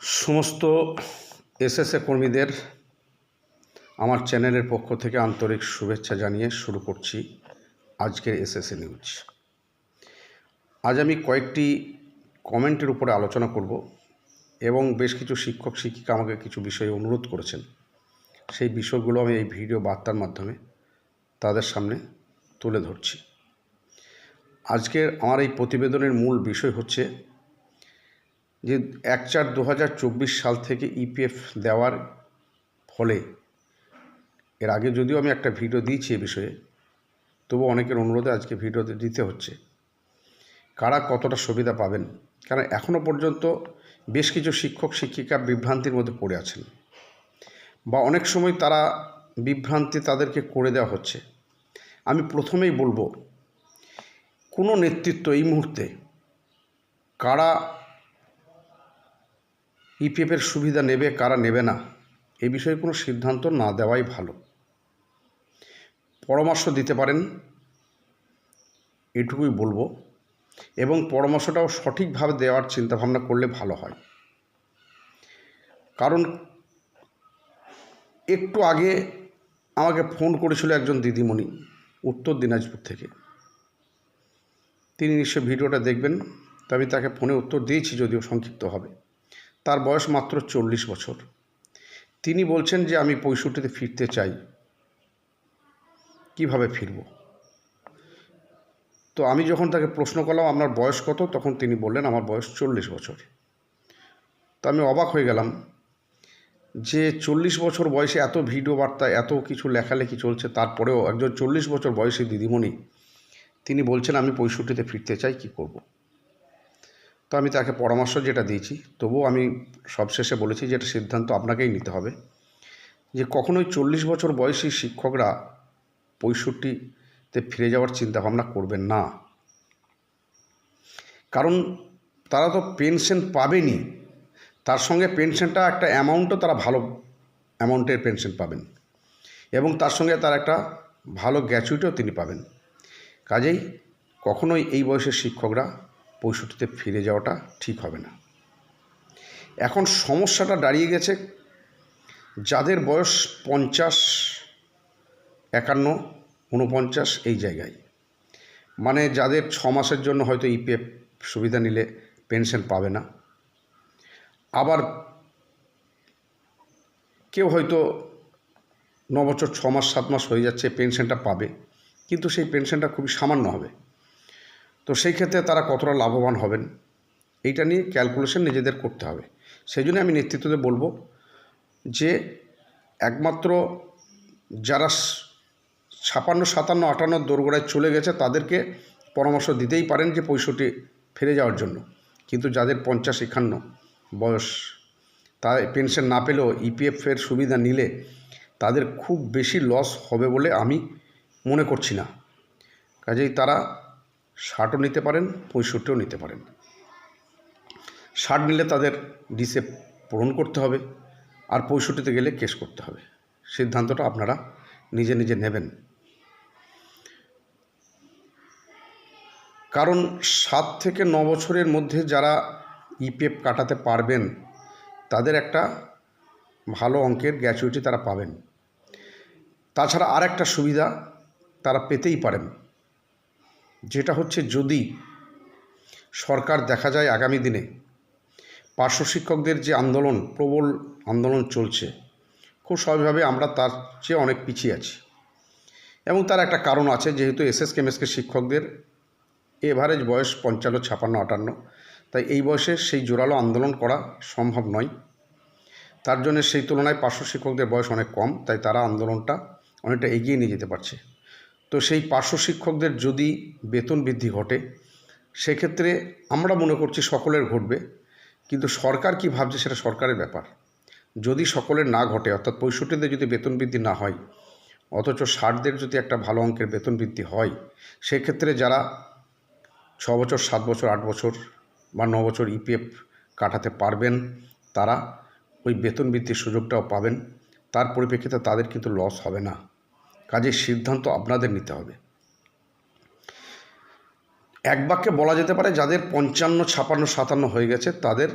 সমস্ত এসএসএ কর্মীদের আমার চ্যানেলের পক্ষ থেকে আন্তরিক শুভেচ্ছা জানিয়ে শুরু করছি আজকের এসএসএ নিউজ। আজ আমি কয়েকটি কমেন্টের উপরে আলোচনা করব এবং বেশ কিছু শিক্ষক শিক্ষিকা আমাকে কিছু বিষয়ে অনুরোধ করেছেন। সেই বিষয়গুলো আমি এই ভিডিও বার্তার মাধ্যমে তাদের সামনে তুলে ধরছি। আজকের আমার এই প্রতিবেদনের মূল বিষয় হচ্ছে যে এক চার দু সাল থেকে ইপিএফ দেওয়ার ফলে, এর আগে যদিও আমি একটা ভিডিও দিয়েছি এ বিষয়ে, তবু অনেকের অনুরোধে আজকে ভিডিও দিতে হচ্ছে। কারা কতটা সুবিধা পাবেন? কারণ এখনও পর্যন্ত বেশ কিছু শিক্ষক শিক্ষিকা বিভ্রান্তির মধ্যে পড়ে আছেন। বা অনেক সময় তারা বিভ্রান্তি তাদেরকে করে দেওয়া হচ্ছে। আমি প্রথমেই বলব, কোনো নেতৃত্ব এই মুহূর্তে কারা ইপিএফের সুবিধা নেবে, কারা নেবে না, এ বিষয়ে কোনো সিদ্ধান্ত না দেওয়াই ভালো। পরামর্শ দিতে পারেন, এটুকুই বলব, এবং পরামর্শটাও সঠিকভাবে দেওয়ার চিন্তাভাবনা করলে ভালো হয়। কারণ একটু আগে আমাকে ফোন করেছিল একজন দিদিমণি, উত্তর দিনাজপুর থেকে। তিনি নিশ্চয় ভিডিওটা দেখবেন তো আমি তাকে ফোনে উত্তর দিয়েছি, যদিও সংক্ষিপ্ত হবে। তার বয়স মাত্র চল্লিশ বছর। তিনি বলছেন যে, আমি পঁয়ষট্টিতে ফিরতে চাই। কীভাবে ফিরব? তো আমি যখন তাকে প্রশ্ন করলাম, আপনার বয়স কত? তখন তিনি বললেন, আমার বয়স চল্লিশ বছর। তো আমি অবাক হয়ে গেলাম যে, চল্লিশ বছর বয়সে এত ভিডিও বার্তা, এত কিছু লেখালেখি চলছে, তারপরেও একজন চল্লিশ বছর বয়সী দিদিমণি, তিনি বলছেন, আমি পঁয়ষট্টিতে ফিরতে চাই, কি করব। তো আমি তাকে পরামর্শ যেটা দিয়েছি, তবুও আমি সবশেষে বলেছি যে এটা সিদ্ধান্ত আপনাকেই নিতে হবে যে কখনোই চল্লিশ বছর বয়সী শিক্ষকরা পঁয়ষট্টিতে ফিরে যাওয়ার চিন্তাভাবনা করবেন না। কারণ তারা তো পেনশন পাবেনই, তার সঙ্গে পেনশনটা একটা অ্যামাউন্টও তারা ভালো অ্যামাউন্টের পেনশন পাবেন এবং তার সঙ্গে তার একটা ভালো গ্র্যাচুইটিও তিনি পাবেন। কাজেই কখনোই এই বয়সের শিক্ষকরা পঁয়ষট্টিতে ফিরে যাওয়াটা ঠিক হবে না। এখন সমস্যাটা দাঁড়িয়ে গেছে যাদের বয়স পঞ্চাশ, একান্ন উনপঞ্চাশ এই জায়গায়। মানে যাদের ছ মাসের জন্য হয়তো ইপিএফ সুবিধা নিলে পেনশন পাবে না। আবার কেউ হয়তো ন বছর ছ মাস, সাত মাস হয়ে যাচ্ছে, পেনশনটা পাবে। কিন্তু সেই পেনশনটা খুবই সামান্য হবে। তো সেই ক্ষেত্রে তারা কতটা লাভবান হবেন, এইটা নিয়ে ক্যালকুলেশন নিজেদের করতে হবে। সেই জন্য আমি নেতৃত্বদের বলব যে, একমাত্র যারা ছাপান্ন, সাতান্ন, আটান্ন দোরগোড়ায় চলে গেছে, তাদেরকে পরামর্শ দিতেই পারেন যে পঁয়ষট্টি ফিরে যাওয়ার জন্য। কিন্তু যাদের পঞ্চাশ, একান্ন বয়স তা পেনশন না পেলেও ইপিএফের সুবিধা নিলে তাদের খুব বেশি লস হবে বলে আমি মনে করছি না। কাজেই তারা ষাটও নিতে পারেন, পঁয়ষট্টিও নিতে পারেন। ষাট নিলে তাদের ডিসে পূরণ করতে হবে আর পঁয়ষট্টিতে গেলে কেস করতে হবে। সিদ্ধান্তটা আপনারা নিজে নিজে নেবেন। কারণ সাত থেকে ন বছরের মধ্যে যারা ইপিএফ কাটাতে পারবেন, তাদের একটা ভালো অঙ্কের গ্র্যাচুইটি তারা পাবেন। তাছাড়া আর একটা সুবিধা তারা পেতেই পারেন। যেটা হচ্ছে যদি সরকার দেখা যায় আগামী দিনে পার্শ্ব শিক্ষকদের যে আন্দোলন, প্রবল আন্দোলন চলছে, খুব স্বাভাবিকভাবে আমরা তার চেয়ে অনেক পিছিয়ে আছি। এবং তার একটা কারণ আছে, যেহেতু এসএস কেমএসকে শিক্ষকদের এভারেজ বয়স পঞ্চান্ন, ছাপান্ন, আটান্ন। তাই এই বয়সে সেই জোরালো আন্দোলন করা সম্ভব নয়। তার জন্য সেই তুলনায় পার্শ্ব শিক্ষকদের বয়স অনেক কম, তাই তারা আন্দোলনটা অনেকটা এগিয়ে নিয়ে যেতে পারছে। তো সেই পার্শ্ব শিক্ষকদের যদি বেতন বৃদ্ধি ঘটে, সেক্ষেত্রে আমরা মনে করছি সকলের ঘটবে। কিন্তু সরকার কি ভাবছে সেটা সরকারের ব্যাপার। যদি সকলের না ঘটে, অর্থাৎ পঁয়ষট্টিদের যদি বেতন বৃদ্ধি না হয়, অথচ ষাটদের যদি একটা ভালো অঙ্কের বেতন বৃদ্ধি হয়, সেক্ষেত্রে যারা ছ বছর, সাত বছর, আট বছর বা ন বছর ইপিএফ কাটাতে পারবেন, তারা ওই বেতন বৃদ্ধির সুযোগটাও পাবেন। তার পরিপ্রেক্ষিতে তাদের কিন্তু লস হবে না। কাজের সিদ্ধান্ত আপনাদের নিতে হবে। এক বাক্যে বলা যেতে পারে, যাদের পঞ্চান্ন, ছাপান্ন, সাতান্ন হয়ে গেছে, তাদের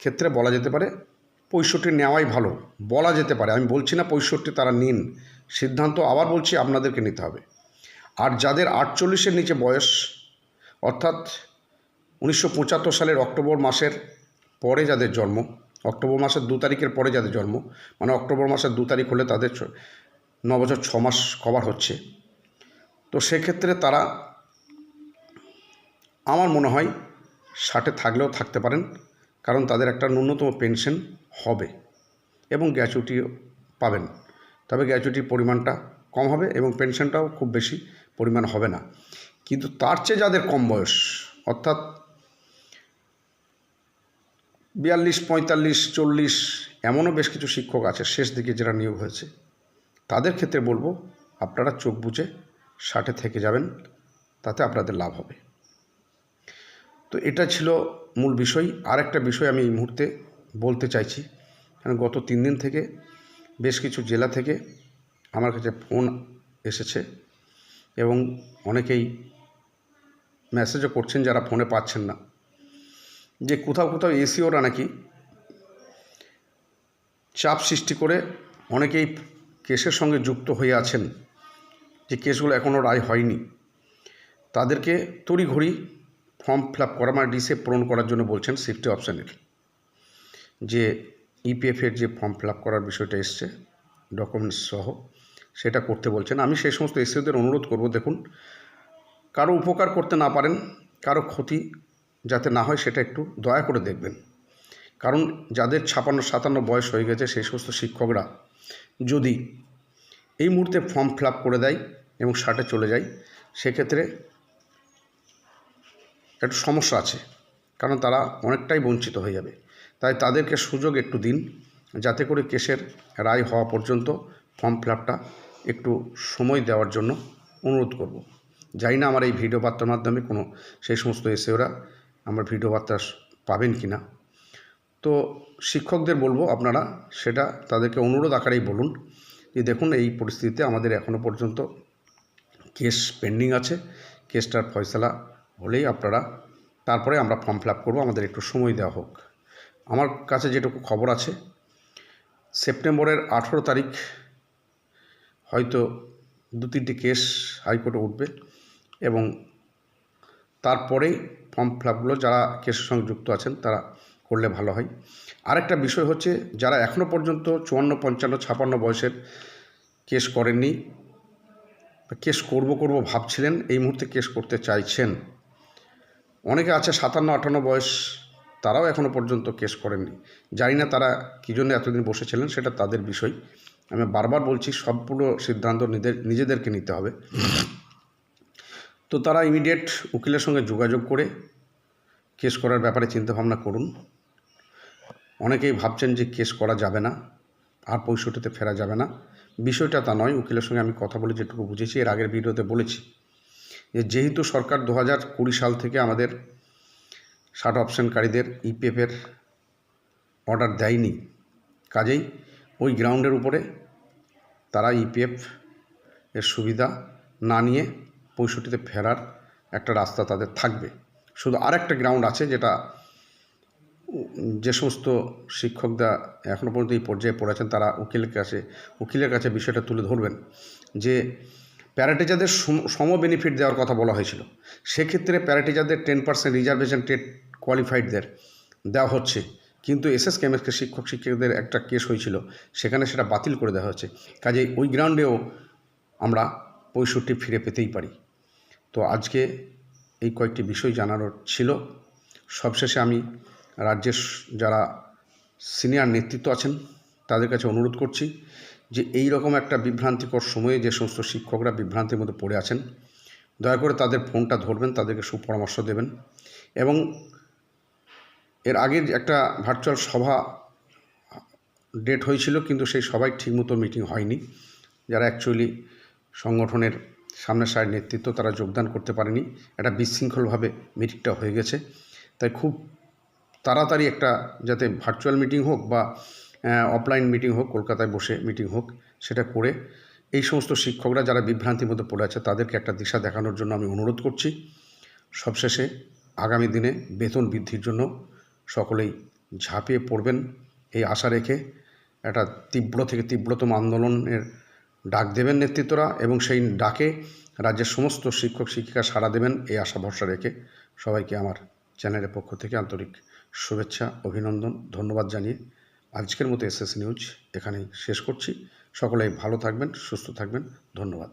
ক্ষেত্রে বলা যেতে পারে, পঁয়ষট্টি নেওয়াই ভালো। বলা যেতে পারে, আমি বলছি না পঁয়ষট্টি তারা নিন, সিদ্ধান্ত আবার বলছি আপনাদেরকে নিতে হবে। আর যাদের আটচল্লিশের নিচে বয়স, অর্থাৎ উনিশশো পঁচাত্তর সালের অক্টোবর মাসের পরে যাদের জন্ম, অক্টোবর মাসের দু তারিখের পরে যাদের জন্ম মানে অক্টোবর মাসের দু তারিখ হলে তাদের ন বছর ছ মাস কভার হচ্ছে। তো সেক্ষেত্রে তারা আমার মনে হয় ষাটে থাকলেও থাকতে পারেন, কারণ তাদের একটা ন্যূনতম পেনশন হবে এবং গ্র্যাচুইটিও পাবেন। তবে গ্র্যাচুইটির পরিমাণটা কম হবে এবং পেনশনটাও খুব বেশি পরিমাণ হবে না। কিন্তু তার চেয়ে যাদের কম বয়স, অর্থাৎ বিয়াল্লিশ, পঁয়তাল্লিশ, চল্লিশ, এমনও বেশ কিছু শিক্ষক আছে, শেষ দিকে যারা নিয়োগ হয়েছে। তাদের ক্ষেত্রে বলব, আপনারা চোখ বুঝে ষাটে থেকে যাবেন, তাতে আপনাদের লাভ হবে। তো এটা ছিল মূল বিষয়। আর একটা বিষয় আমি এই মুহূর্তে বলতে চাইছি, কারণ গত তিন দিন থেকে বেশ কিছু জেলা থেকে আমার কাছে ফোন এসেছে এবং অনেকেই মেসেজও করছেন যারা ফোনে পাচ্ছেন না। যে কোথাও কোথাও এসিওরা নাকি চাপ সৃষ্টি করে অনেকেই কেসের সঙ্গে যুক্ত হয়ে আছেন, যে কেসগুলো এখনও রায় হয়নি, তাদেরকে তড়িঘড়ি ফর্ম ফিল আপ করা মানে ডিসে পূরণ করার জন্য বলছেন সেফটি অপশানের, যে ইপিএফের যে ফর্ম ফিল আপ করার বিষয়টা এসছে, ডকুমেন্টস সহ, সেটা করতে বলছেন। আমি সেই সমস্ত এসিওদের অনুরোধ করব, দেখুন, কারও উপকার করতে না পারেন, কারও ক্ষতি যাতে না হয়, সেটা একটু দয়া করে দেখবেন। কারণ যাদের ছাপান্ন সাতান্ন বয়স হয়ে গেছে, সেই সমস্ত শিক্ষকরা যদি এই মুহূর্তে ফর্ম ফিল করে দেয় এবং ষাটে চলে যায়, সেক্ষেত্রে একটু সমস্যা আছে। কারণ তারা অনেকটাই বঞ্চিত হয়ে যাবে। তাই তাদেরকে সুযোগ একটু দিন, যাতে করে কেসের রায় হওয়া পর্যন্ত ফর্ম ফিল একটু সময় দেওয়ার জন্য অনুরোধ করব। জানি না আমার এই ভিডিও বার্তার মাধ্যমে কোনো, সেই সমস্ত এসেওরা আমার ভিডিও বার্তা পাবেন কি না তো শিক্ষকদের বলব আপনারা সেটা তাদেরকে অনুরোধ আকারেই বলুন। যে দেখুন, এই পরিস্থিতিতে আমাদের এখনও পর্যন্ত কেস পেন্ডিং আছে। কেসটার ফয়সলা হলেই আপনারা, তারপরে আমরা ফর্ম ফিল আপ করব, আমাদের একটু সময় দেওয়া হোক। আমার কাছে যেটুকু খবর আছে, সেপ্টেম্বরের আঠেরো তারিখ হয়তো দু তিনটি কেস হাইকোর্টে উঠবে এবং তারপরেই ফর্ম ফিল আপগুলো, যারা কেসের সঙ্গে যুক্ত আছেন, তারা করলে ভালো হয়। আরেকটা বিষয় হচ্ছে, যারা এখনও পর্যন্ত চুয়ান্ন, পঞ্চান্ন, ছাপান্ন বয়সের কেস করেননি কেস করব করব ভাবছিলেন, এই মুহূর্তে কেস করতে চাইছেন, অনেকে আছে সাতান্ন, আটান্ন বয়স, তারাও এখনও পর্যন্ত কেস করেননি। জানি না তারা কী জন্য এতদিন বসেছিলেন, সেটা তাদের বিষয়। আমি বারবার বলছি সবগুলো সিদ্ধান্ত নিজেদের, নিজেদেরকে নিতে হবে। তো তারা ইমিডিয়েট উকিলের সঙ্গে যোগাযোগ করে, কেস করার ব্যাপারে চিন্তাভাবনা করুন। অনেকেই ভাবছেন যে কেস করা যাবে না, আর পঁয়ষট্টিতে ফেরা যাবে না। বিষয়টা তা নয়, উকিলের সঙ্গে আমি কথা বলে যেটুকু বুঝেছি, এর আগের ভিডিওতে বলেছি যে যেহেতু সরকার দু হাজার কুড়ি সাল থেকে আমাদের ষাট অপশনকারীদের ইপিএফের অর্ডার দেয়নি, কাজেই ওই গ্রাউন্ডের উপরে তারা ইপিএফ এর সুবিধা না নিয়ে পঁয়ষট্টিতে ফেরার একটা রাস্তা তাদের থাকবে। শুধু আরেকটা গ্রাউন্ড আছে যেটা যে সমস্ত শিক্ষকরা এখনও পর্যন্ত এই পর্যায়ে পড়েছেন তারা উকিলের কাছে উকিলের কাছে বিষয়টা তুলে ধরবেন যে প্যারাটিজারদের সম- বেনিফিট দেওয়ার কথা বলা হয়েছিল। সেক্ষেত্রে প্যারাটিজারদের টেন পার্সেন্ট রিজার্ভেশন টেট কোয়ালিফাইডদের দেওয়া হচ্ছে। কিন্তু এসএস কেমএসকে শিক্ষক, শিক্ষকদের একটা কেস হয়েছিল, সেখানে সেটা বাতিল করে দেওয়া হচ্ছে কাজেই ওই গ্রাউন্ডেও আমরা পঁয়ষট্টি ফিরে পেতেই পারি। তো আজকে এই কয়েকটি বিষয় জানানোর ছিল। সবশেষে আমি রাজ্যের যারা সিনিয়র নেতৃত্ব আছেন, তাদের কাছে অনুরোধ করছি যে এই রকম একটা বিভ্রান্তিকর সময়ে যে সমস্ত শিক্ষকরা বিভ্রান্তির মধ্যে পড়ে আছেন, দয়া করে তাদের ফোনটা ধরবেন, তাদেরকে সুপরামর্শ দেবেন এবং এর আগে একটা ভার্চুয়াল সভা ডেট হয়েছিল, কিন্তু সেই সবাই ঠিকমতো মিটিং হয়নি। যারা অ্যাকচুয়ালি সংগঠনের সামনের সারির নেতৃত্ব, তারা যোগদান করতে পারেনি। একটা বিশৃঙ্খলভাবে মিটিংটা হয়ে গেছে। তাই খুব তাড়াতাড়ি একটা যাতে ভার্চুয়াল মিটিং হোক বা অফলাইন মিটিং হোক, কলকাতায় বসে মিটিং হোক, সেটা করে এই সমস্ত শিক্ষকরা যারা বিভ্রান্তির মধ্যে পড়ে আছে, তাদেরকে একটা দিশা দেখানোর জন্য আমি অনুরোধ করছি। সবশেষে আগামী দিনে বেতন বৃদ্ধির জন্য সকলেই ঝাঁপিয়ে পড়বেন। এই আশা রেখে একটা তীব্র থেকে তীব্রতম আন্দোলনের ডাক দেবেন নেতৃত্বরা এবং সেই ডাকে রাজ্যের সমস্ত শিক্ষক শিক্ষিকা সাড়া দেবেন। এই আশা ভরসা রেখে সবাইকে আমার চ্যানেলের পক্ষ থেকে আন্তরিক শুভেচ্ছা, অভিনন্দন, ধন্যবাদ জানিয়ে আজকের মতো এসএস নিউজ এখানেই শেষ করছি। সকলেই ভালো থাকবেন, সুস্থ থাকবেন। ধন্যবাদ।